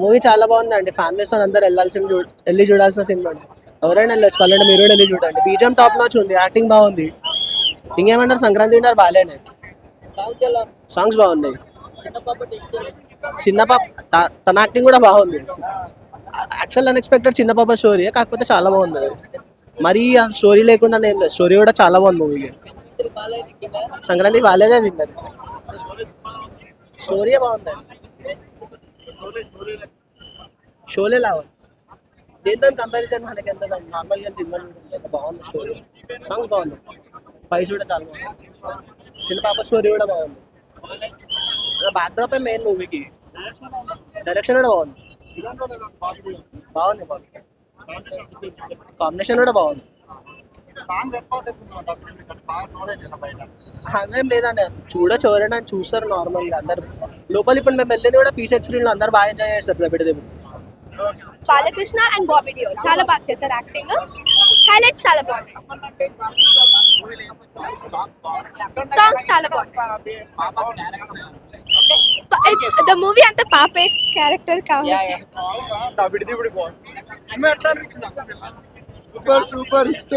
Movie చాలా బాగుందండి. Families అందరు వెళ్ళాల్సిన చూ వెళ్ళి చూడాల్సిన సినిమా అండి. ఎవరైనా వెళ్ళొచ్చు. కావాలంటే మీరు కూడా వెళ్ళి చూడండి. బీజం టాప్ నాచ్ ఉంది. యాక్టింగ్ బాగుంది. ఇంకేమంటారు? సంక్రాంతి విన్నారు బాగాలేనే? సాంగ్స్ బాగున్నాయి. చిన్న పాప తన యాక్టింగ్ కూడా బాగుంది. యాక్చువల్ అన్ఎక్స్పెక్టెడ్ చిన్న పాప స్టోరీ కాకపోతే చాలా బాగుంది అది. మరీ ఆ స్టోరీ లేకుండా నేను స్టోరీ కూడా చాలా బాగుంది మూవీకి. సంక్రాంతి బాగాలేదే విన్నారు స్టోరీ బాగుంది షోలే లావాలి దేంతో కంపారిజన్ మనకి ఎంత నార్మల్గా సినిమా ఎంత బాగుంది స్టోరీ. సాంగ్స్ బాగుంది ఫైట్స్ కూడా చాలా బాగుంది. చిన్న పాప స్టోరీ కూడా బాగుంది. బ్యాక్ డ్రాప్ మెయిన్ మూవీకి డైరెక్షన్ కూడా బాగుంది. బాగుంది బాగుంది. కాంబినేషన్. కూడా బాగుంది. అదేం లేదండి. చూడొచ్చు ఎవరైనా చూస్తారు నార్మల్గా అందరు. లోపల ఇప్పుడు మేము వెళ్ళేది కూడా పీసెట్ స్క్రీన్లో అందరు బాగా ఎంజాయ్ చేస్తారు దెబ్బటి బాలకృష్ణ అండ్ బాబీ డియో చాలా బాగా చేశారు యాక్టింగ్ హైలైట్స్ చాలా బాగున్నాయి. సాంగ్స్ చాలా బాగున్నాయి. ద మూవీ అంతా పాపే క్యారెక్టర్ కాబట్టి. Super super hit.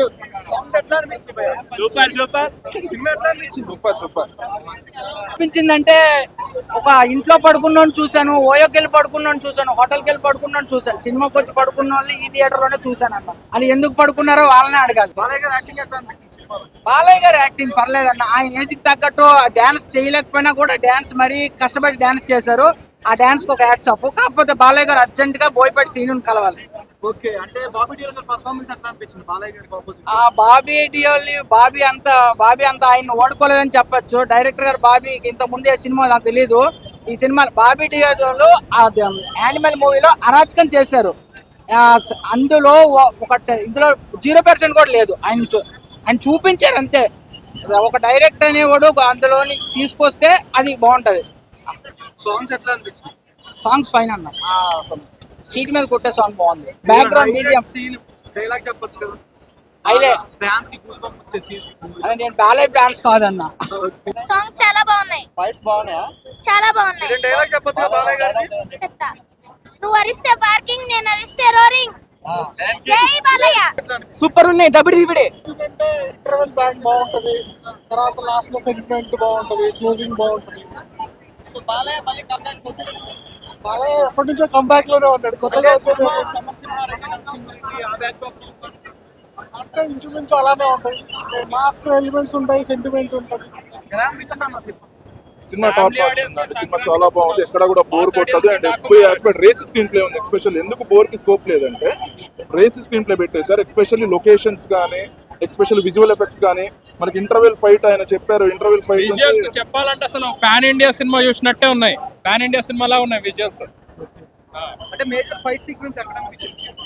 Super super. Super super. అనిపించిందంటే ఒక ఇంట్లో పడుకున్నాను చూశాను ఓయోకి వెళ్ళి పడుకున్నాను చూశాను హోటల్కి వెళ్ళి పడుకున్నాను చూశాను సినిమాకి వచ్చి పడుకున్న వాళ్ళు ఈ థియేటర్లోనే చూశాను అన్న. అది ఎందుకు పడుకున్నారో వాళ్ళనే అడగాలి. బాలయ్య గారు యాక్టింగ్ ఎట్లా అనిపించింది సినిమాలో? బాలయ్య గారి యాక్టింగ్ పర్లేదన్న ఆయన ఏజ్కి తగ్గట్టు డాన్స్ చేయలేకపోయినా కూడా డాన్స్ మరీ కష్టపడి డాన్స్ చేశారు. ఆ డాన్స్కి ఒక యాడ్ అప్ కాకపోతే బాలయ్య గారు అర్జెంట్గా బోయపాటి సీను కలవాలి. ఓకే అంటే బాబీ డియోల్ గారి పర్ఫార్మెన్స్ ఎట్లా అనిపించింది? బాలయ్య గారి ఆపోజిట్ ఆ బాబీ డియోలి బాబీ అంత బాబీ అంత ఆయన ఓడుకోలేదని చెప్పొచ్చు. డైరెక్టర్ గారు బాబీకి ఇంత ముందే సినిమా నాకు తెలియదు ఈ సినిమా బాబీ డియోలో యానిమల్ మూవీలో అరాచకం చేశారు. అందులో ఒక ఇందులో జీరో పర్సెంట్ కూడా లేదు. ఆయన ఆయన చూపించారు అంతే. ఒక డైరెక్టర్ అనేవాడు అందులో నుంచి తీసుకొస్తే అది బాగుంటది. సాంగ్స్ ఎట్లా అనిపించింది సాంగ్స్ ఫైన్ అన్న. సీట్ మీద కొట్టే సాంగ్ బాగుంది. బ్యాక్గ్రౌండ్ బీజిఎం డైలాగ్ చెప్పొచ్చు కదా? అయితే ఫ్యాన్స్కి గూస్ బంప్ వచ్చే సీన్ అదే నేను బాలయ్య ఫ్యాన్స్ కాదన్న. సాంగ్స్ చాలా బాగున్నాయి. ఫైట్స్ బాగున్నాయా? చాలా బాగున్నాయి. డైలాగ్ చెప్పొచ్చు కదా బాలయ్య గారికి? చెప్తా. నువ్వు అరిస్తే పార్కింగ్ నేను అరిస్తే రోరింగ్ జై బాలయ్య. సూపర్ ఉన్నాయి దబిడి దిబిడి. ఎందుకంటే ఇంటర్వెల్ బ్యాంక్ బాగుంటది. తర్వాత లాస్ట్లో సెగ్మెంట్ బాగుంటది క్లోజింగ్ బాగుంటది. బాలయ్య ఎప్పటి నుంచో కంబ్యాక్లోనే ఉన్నాడు. కొత్తగా వచ్చేది అంటే ఇంచుమించు అలానే ఉంటాయి. మాస్ ఎలిమెంట్స్ ఉంటాయి సెంటిమెంట్ ఉంటుంది. సినిమా టాప్ సినిమా చాలా బాగుంది. ఎక్కడ కూడా బోర్ కొట్టదు. అండ్ ఎక్కువ ఆస్పెక్ట్ రేస్ స్క్రీన్ ప్లే ఉంది. ఎక్స్పెషల్ ఎందుకు బోర్కి స్కోప్ లేదంటే రేస్ స్క్రీన్ ప్లే పెట్టేశారు. ఎక్స్పెషల్లీ లొకేషన్స్ కానీ ఎక్స్పెషల్ విజువల్ ఎఫెక్ట్స్ కానీ మనకి ఇంటర్వెల్ ఫైట్ ఆయన చెప్పారు ఇంటర్వెల్ ఫైట్ విజువల్స్ చెప్పాలంటే అసలు పాన్ ఇండియా సినిమా చూసినట్టే ఉన్నాయి. పాన్ ఇండియా సినిమాలా ఉన్నాయి విజువల్స్? అంటే major fight sequence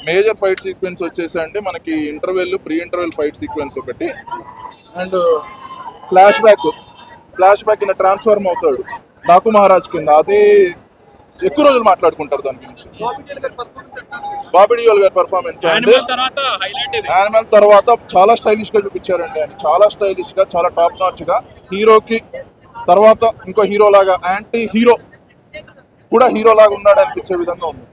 major fight sequence వచ్చేసి అంటే మనకి interval pre interval fight sequence ఒకటి. And flashback flashback కింద ట్రాన్స్ఫార్మ్ అవుతాడు. డాకు మహారాజ్ కింద. అది ఎక్కువ రోజులు మాట్లాడుకుంటారు దాని గురించి. బాబీ డియోల్ గారి పర్ఫార్మెన్స్ యానిమల్ తర్వాత చాలా స్టైలిష్గా చూపించారండి ఆయన. చాలా స్టైలిష్గా చాలా టాప్ నాచ్గా. హీరోకి తర్వాత ఇంకో హీరో లాగా యాంటీ హీరో కూడా హీరో లాగా ఉన్నాడు అనిపించే విధంగా ఉంది.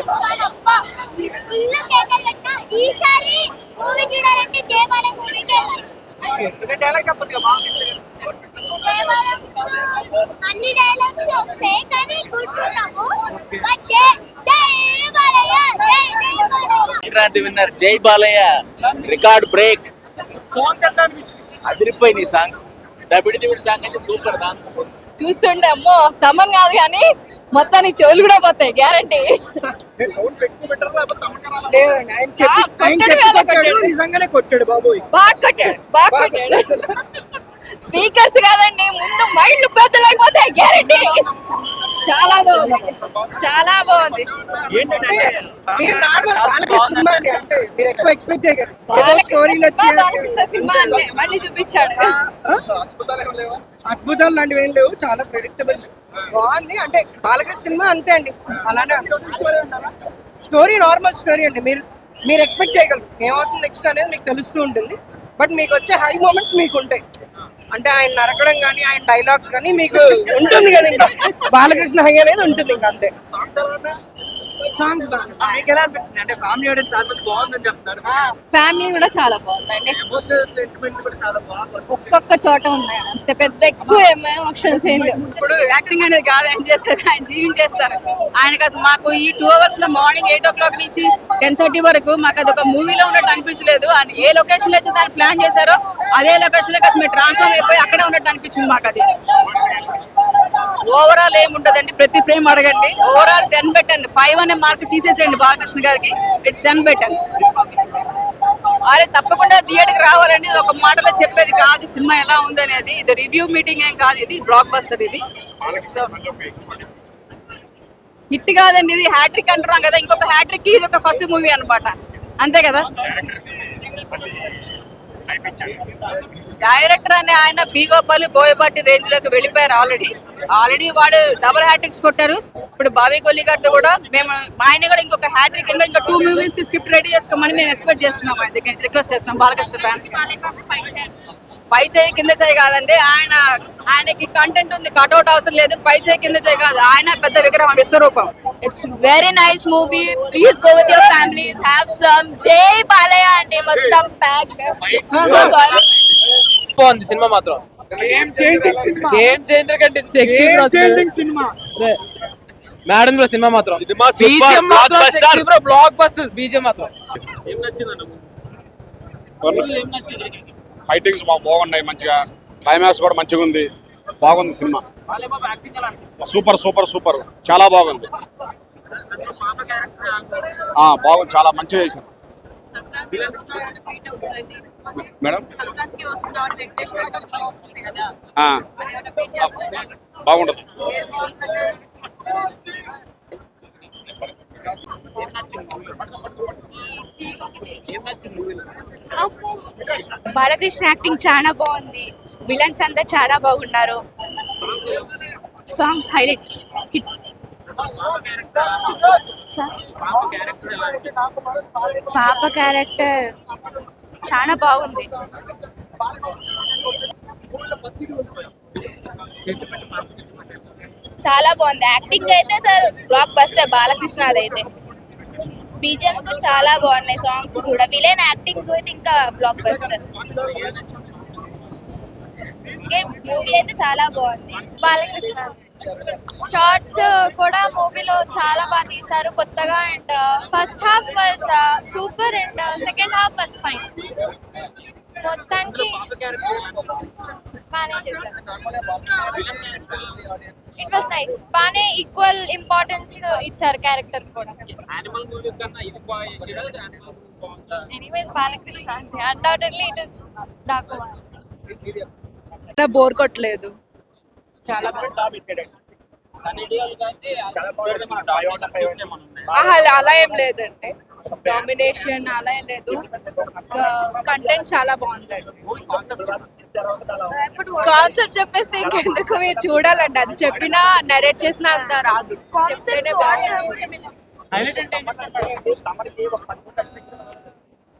Strategy అన్ని డైలాగ్స్ వస్తాయి కానీ బాలయ్య సంక్రాంతి విన్నర్ జై Balayya. Record break. అదిరిపోయినాయి songs Dabidi Dibidi song అయితే సూపర్ దాంట్లో చూస్తుంటే అమ్మో తమన్ కాదు కానీ మొత్తానికి చెవులు కూడా పోతాయి గ్యారంటీ. నిజంగానే కొట్టాడు బాబోయ్. బాగా కొట్టాడు బాగా కొట్టాడు. స్పీకర్స్ కాదండి ముందు మైండ్లు బద్దలైపోతాయి గ్యారంటీ చాలా బాగుంది. చాలా బాగుంది. మీరు నార్మల్ బాలకృష్ణ సినిమా అంతే మళ్ళీ చూపించాడు. అద్భుతాలు లాంటివి ఏం లేవు చాలా ప్రెడిక్టబుల్ బాగుంది. అంటే బాలకృష్ణ సినిమా అంతే అండి. అలానే స్టోరీ నార్మల్ స్టోరీ అండి. మీరు మీరు ఎక్స్పెక్ట్ చేయగలరు. ఏమవుతుంది నెక్స్ట్ అనేది మీకు తెలుస్తూ ఉంటుంది. బట్ మీకు వచ్చే హై మూమెంట్స్ మీకు ఉంటాయి. అంటే ఆయన నరకడం కానీ ఆయన డైలాగ్స్ కానీ మీకు ఉంటుంది కదా ఇంకా. బాలకృష్ణ హై అనేది ఉంటుంది ఇంకా అంతే. సాంగ్స్ మీకు ఎలా అనిపించింది? అంటే ఫ్యామిలీ ఆడియన్స్ చాలా బాగుందని చెప్తారు ఫ్యామిలీ కూడా చాలా బాగుందండి. ఎమోషనల్ సెంటిమెంట్ కూడా చాలా బాగుంది ఒక్కొక్క చోట ఉన్నాయి. అంత పెద్ద ఎక్కువ ఎమోషన్స్ ఏం లేవు. ఇప్పుడు యాక్టింగ్ అనేది కాదు ఆయన చేస్తారు ఆయన జీవించేస్తారు. ఆయనకి అసలు మాకు ఈ టూ అవర్స్లో మార్నింగ్ ఎయిట్ ఓ క్లాక్ నుంచి టెన్ థర్టీ వరకు మాకు అది ఒక మూవీలో ఉన్నట్టు అనిపించలేదు. ఆయన ఏ లొకేషన్ అయితే దాన్ని ప్లాన్ చేశారో అదే లొకేషన్లో అసలు మేము ట్రాన్స్ఫార్మ్ అయిపోయి అక్కడే ఉన్నట్టు అనిపించింది మాకు అది. ఓవరాల్ ఏముంటదండి ప్రతి ఫ్రేమ్ అడగండి. ఓవరాల్ టెన్ పెట్టండి. ఫైవ్ అనే మార్క్ తీసేసేయండి బాలకృష్ణ గారికి. ఇట్స్ టెన్ పెట్టండి. అరే తప్పకుండా థియేటర్కి రావాలండి. ఇది ఒక మాటలో చెప్పేది కాదు. సినిమా ఎలా ఉంది అనేది ఇది రివ్యూ మీటింగ్ ఏం కాదు. ఇది బ్లాక్ బస్టర్ ఇది. సో హిట్ కాదండి ఇది. హ్యాట్రిక్ అంటున్నాం కదా. ఇంకొక హ్యాట్రిక్ ఇది ఒక ఫస్ట్ మూవీ అనమాట అంతే కదా? డైరెక్టర్ అనే ఆయన బీగోపల్లి బోయపాటి రేంజ్లోకి వెళ్ళిపోయారు ఆల్రెడీ ఆల్రెడీ వాళ్ళు డబుల్ హ్యాట్రిక్స్ కొట్టారు. ఇప్పుడు బావి కొల్లి గారితో కూడా మేము ఆయన కూడా ఇంకొక హ్యాట్రిక్ ఇంకా ఇంకా టూ మూవీస్కి స్క్రిప్ట్ రెడీ చేసుకోమని మేము ఎక్స్పెక్ట్ చేస్తున్నాం ఆయన దగ్గర నుంచి రిక్వెస్ట్ చేస్తున్నాం బాలకృష్ణ ఫ్యాన్స్ పై చేయి కింద చేయి కాదండి. ఆయన ఆయనకి కంటెంట్ ఉంది. కట్అవుట్ అవసరం లేదు. పై చేయి కింద చేయి కాదు. ఆయన పెద్ద విగ్రహం విశ్వరూపం. It's very nice movie please go with your families have some Jai Balayya మొత్తం ప్యాక్ బాగుంది సినిమా మాత్రం. Game changing cinema game changer కంటే sexy game changing cinema madam bro cinema మాత్రం. బీజిఎం మాత్రం bro బ్లాక్ బస్టర్ బీజిఎం మాత్రం. Fightings బాగా బాగున్నాయి మంచిగా. క్లైమాక్స్ కూడా మంచిగా ఉంది. బాగుంది సినిమా. Super super super. చాలా బాగుంది. ఆ, బాగుంది. చాలా మంచిగా చేశారు మేడం? బాగుందంటే బాలకృష్ణ యాక్టింగ్ చాలా బాగుంది. విలన్స్ అంతా చాలా బాగున్నారు. Songs highlight. హిట్. పాప క్యారెక్టర్ చాలా బాగుంది. చాలా బాగుంది. యాక్టింగ్ అయితే సార్ బ్లాక్ బస్టర్ బాలకృష్ణ అదైతే బీజిఎంస్ కూడా చాలా బాగున్నాయి సాంగ్స్ కూడా. విలన్ యాక్టింగ్ అయితే ఇంకా బ్లాక్ బస్టర్ మూవీ అయితే చాలా బాగుంది. బాలకృష్ణ. షార్ట్స్ కూడా మూవీలో చాలా బాగా తీశారు కొత్తగా and first half was super and second half was fine మొత్తానికి బాగానే చేశారు. ఇట్ వాస్ నైస్ బాగానే ఈక్వల్ ఇంపార్టెన్స్ ఇచ్చారు క్యారెక్టర్ కూడా. ఎనీవేస్ బాలకృష్ణ అంటే undoubtedly it is Daaku bore కొట్టలేదు. చాలా అలా- అలా ఏం లేదండి. డామినేషన్ అలా ఏం లేదు. కంటెంట్ చాలా బాగుందండి కాన్సెప్ట్ చెప్పేస్తే ఇంకెందుకు? మీరు చూడాలండి. అది చెప్పినా నరేట్ చేసిన అంత రాదు. చెప్తేనే బాగుంది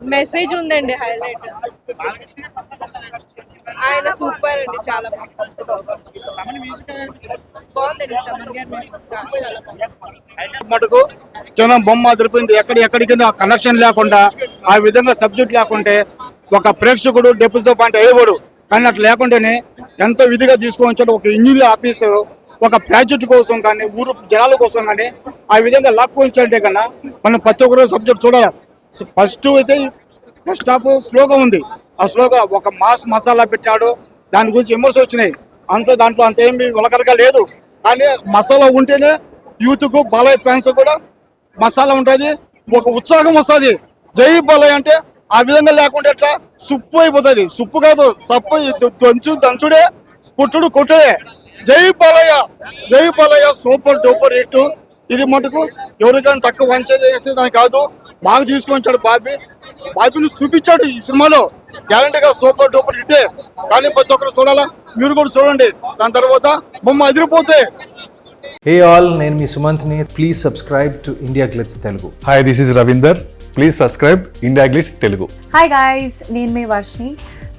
మెసేజ్ ఉందండి హైలైట్. ఆయన సూపర్ అండి చాలా బాగుందండి తమన్ గారి మటుకు జనం బొమ్మ అదిరిపోయింది. ఎక్కడి ఎక్కడికి కనెక్షన్ లేకుండా ఆ విధంగా సబ్జెక్ట్ లేకుంటే ఒక ప్రేక్షకుడు డెపోజిట్ పాయింట్ అయ్యేవాడు. కానీ అట్లా లేకుండానే ఎంతో విధిగా తీసుకొని ఒక ఇంజనీర్ ఆఫీసు ఒక ప్రాజెక్ట్ కోసం కానీ ఊరు జనాల కోసం కానీ ఆ విధంగా లాక్కు ఉంచాలంటే కన్నా మనం ప్రతి ఒక్కరు సబ్జెక్ట్ చూడాలి? ఫస్ట్ అయితే ఫస్ట్ హాఫ్ స్లోగా ఉంది. ఆ స్లోగా ఒక మాస్ మసాలా పెట్టాడు. దాని గురించి విమర్శ వచ్చినాయి. అంత దాంట్లో అంత ఏమి ఉలకరగా లేదు. కానీ మసాలా ఉంటేనే యూత్కు బాలయ్య ఫ్యాన్స్ కూడా మసాలా ఉంటుంది. ఒక ఉత్సాహం వస్తుంది. జై బాలయ్య అంటే ఆ విధంగా లేకుండా ఎట్లా? సుప్పు అయిపోతుంది. సుప్పు కాదు సప్పు దంచు దంచుడే కొట్టుడు కొట్టుడే. జై బాలయ్య జై బాలయ్య సూపర్ డూపర్ హిట్. ఇది మటుకు ఎవరికైనా తక్కువ వంచేది చేసేదాని కాదు. బాగా తీసుకొని వచ్చాడు బాబీ. బాబీని చూపించాడు ఈ సినిమాలో. గ్యారంటీగా సూపర్ డూపర్ హిట్టే కానీ ప్రతి ఒక్కరు చూడాలా? మీరు కూడా చూడండి. దాని తర్వాత బొమ్మ అదిరిపోతే హే ఆల్ నేను మీ సుమంత్ని. Please subscribe to India Glitz Telugu hi this is Ravinder please subscribe India Glitz Telugu hi guys నేను మీ Varshini